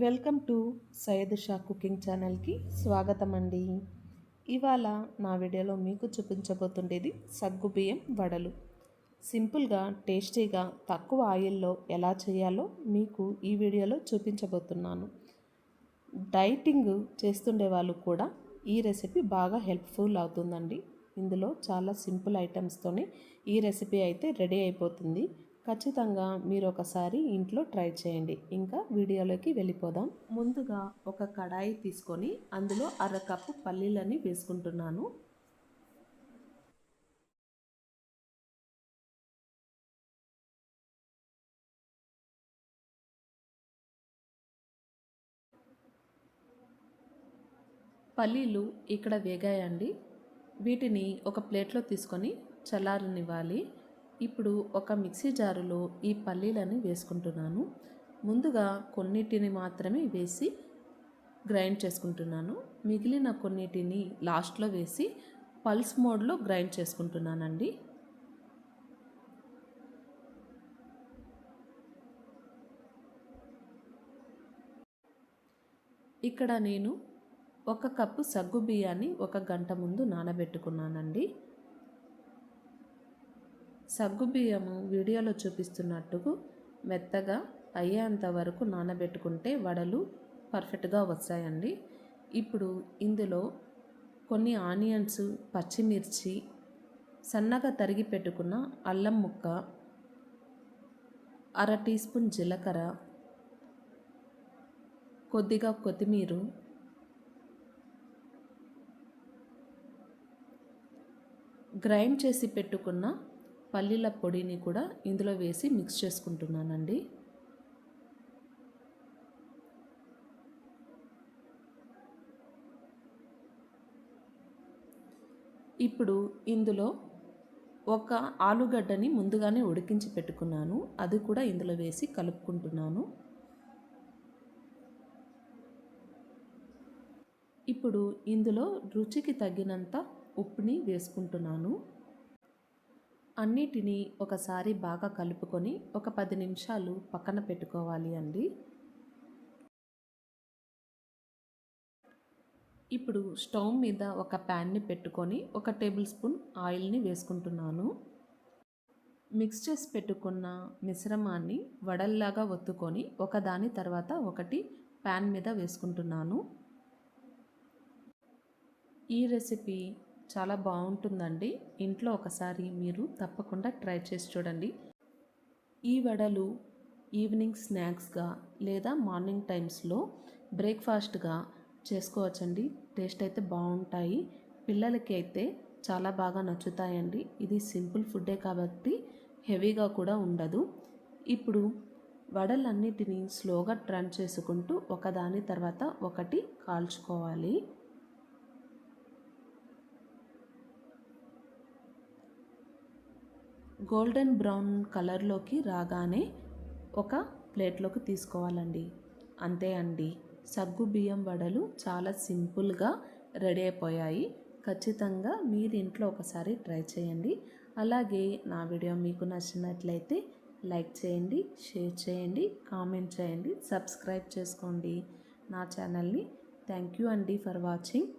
Welcome to Syed Shah cooking ఛానల్కి స్వాగతం అండి ఇవాళ నా వీడియోలో మీకు చూపించబోతుండేది సగ్గుబియ్యం వడలు. సింపుల్గా టేస్టీగా తక్కువ ఆయిల్లో ఎలా చేయాలో మీకు ఈ వీడియోలో చూపించబోతున్నాను. డైటింగ్ చేస్తుండే వాళ్ళు కూడా ఈ రెసిపీ బాగా హెల్ప్ఫుల్ అవుతుందండి. ఇందులో చాలా సింపుల్ ఐటమ్స్తోనే ఈ రెసిపీ అయితే రెడీ అయిపోతుంది. ఖచ్చితంగా మీరు ఒకసారి ఇంట్లో ట్రై చేయండి. ఇంకా వీడియోలోకి వెళ్ళిపోదాం. ముందుగా ఒక కడాయి తీసుకొని అందులో అరకప్పు పల్లీలని వేసుకుంటున్నాను. పల్లీలు ఇక్కడ వేగాయండి. వీటిని ఒక ప్లేట్లో తీసుకొని చల్లారనివ్వాలి. ఇప్పుడు ఒక మిక్సీ జారులో ఈ పల్లీలని వేసుకుంటున్నాను. ముందుగా కొన్నిటిని మాత్రమే వేసి గ్రైండ్ చేసుకుంటున్నాను. మిగిలిన కొన్నిటిని లాస్ట్లో వేసి పల్స్ మోడ్లో గ్రైండ్ చేసుకుంటున్నానండి. ఇక్కడ నేను ఒక కప్పు సగ్గు బియ్యాన్ని ఒక గంట ముందు నానబెట్టుకున్నానండి. సగ్గుబియ్యము వీడియోలో చూపిస్తున్నట్టుకు మెత్తగా అయ్యేంత వరకు నానబెట్టుకుంటే వడలు పర్ఫెక్ట్గా వస్తాయండి. ఇప్పుడు ఇందులో కొన్ని ఆనియన్స్ పచ్చిమిర్చి సన్నగా తరిగి పెట్టుకున్న అల్లం ముక్క అర టీ స్పూన్ జీలకర్ర కొద్దిగా కొత్తిమీర గ్రైండ్ చేసి పెట్టుకున్న పల్లీల పొడిని కూడా ఇందులో వేసి మిక్స్ చేసుకుంటున్నానండి. ఇప్పుడు ఇందులో ఒక ఆలుగడ్డని ముందుగానే ఉడికించి పెట్టుకున్నాను. అది కూడా ఇందులో వేసి కలుపుకుంటున్నాను. ఇప్పుడు ఇందులో రుచికి తగినంత ఉప్పుని వేసుకుంటున్నాను. అన్నిటినీ ఒకసారి బాగా కలుపుకొని ఒక పది నిమిషాలు పక్కన పెట్టుకోవాలి అండి. ఇప్పుడు స్టవ్ మీద ఒక ప్యాన్ని పెట్టుకొని ఒక టేబుల్ స్పూన్ ఆయిల్ని వేసుకుంటున్నాను. మిక్స్ చేసి పెట్టుకున్న మిశ్రమాన్ని వడల్లాగా ఒత్తుకొని ఒకదాని తర్వాత ఒకటి ప్యాన్ మీద వేసుకుంటున్నాను. ఈ రెసిపీ చాలా బాగుంటుందండి. ఇంట్లో ఒకసారి మీరు తప్పకుండా ట్రై చేసి చూడండి. ఈ వడలు ఈవినింగ్ స్నాక్స్గా లేదా మార్నింగ్ టైమ్స్లో బ్రేక్ఫాస్ట్గా చేసుకోవచ్చండి. టేస్ట్ అయితే బాగుంటాయి. పిల్లలకి అయితే చాలా బాగా నచ్చుతాయండి. ఇది సింపుల్ ఫుడ్డే కాబట్టి హెవీగా కూడా ఉండదు. ఇప్పుడు వడలన్నిటినీ స్లోగా ట్రన్ చేసుకుంటూ ఒకదాని తర్వాత ఒకటి కాల్చుకోవాలి. గోల్డెన్ బ్రౌన్ కలర్లోకి రాగానే ఒక ప్లేట్లోకి తీసుకోవాలండి. అంతే అండి. సగ్గు బియ్యం వడలు చాలా సింపుల్గా రెడీ అయిపోయాయి. ఖచ్చితంగా మీరు ఇంట్లో ఒకసారి ట్రై చేయండి. అలాగే నా వీడియో మీకు నచ్చినట్లయితే లైక్ చేయండి షేర్ చేయండి కామెంట్ చేయండి సబ్స్క్రైబ్ చేసుకోండి. నా ఛానల్ని థ్యాంక్ యూ అండి ఫర్ వాచింగ్.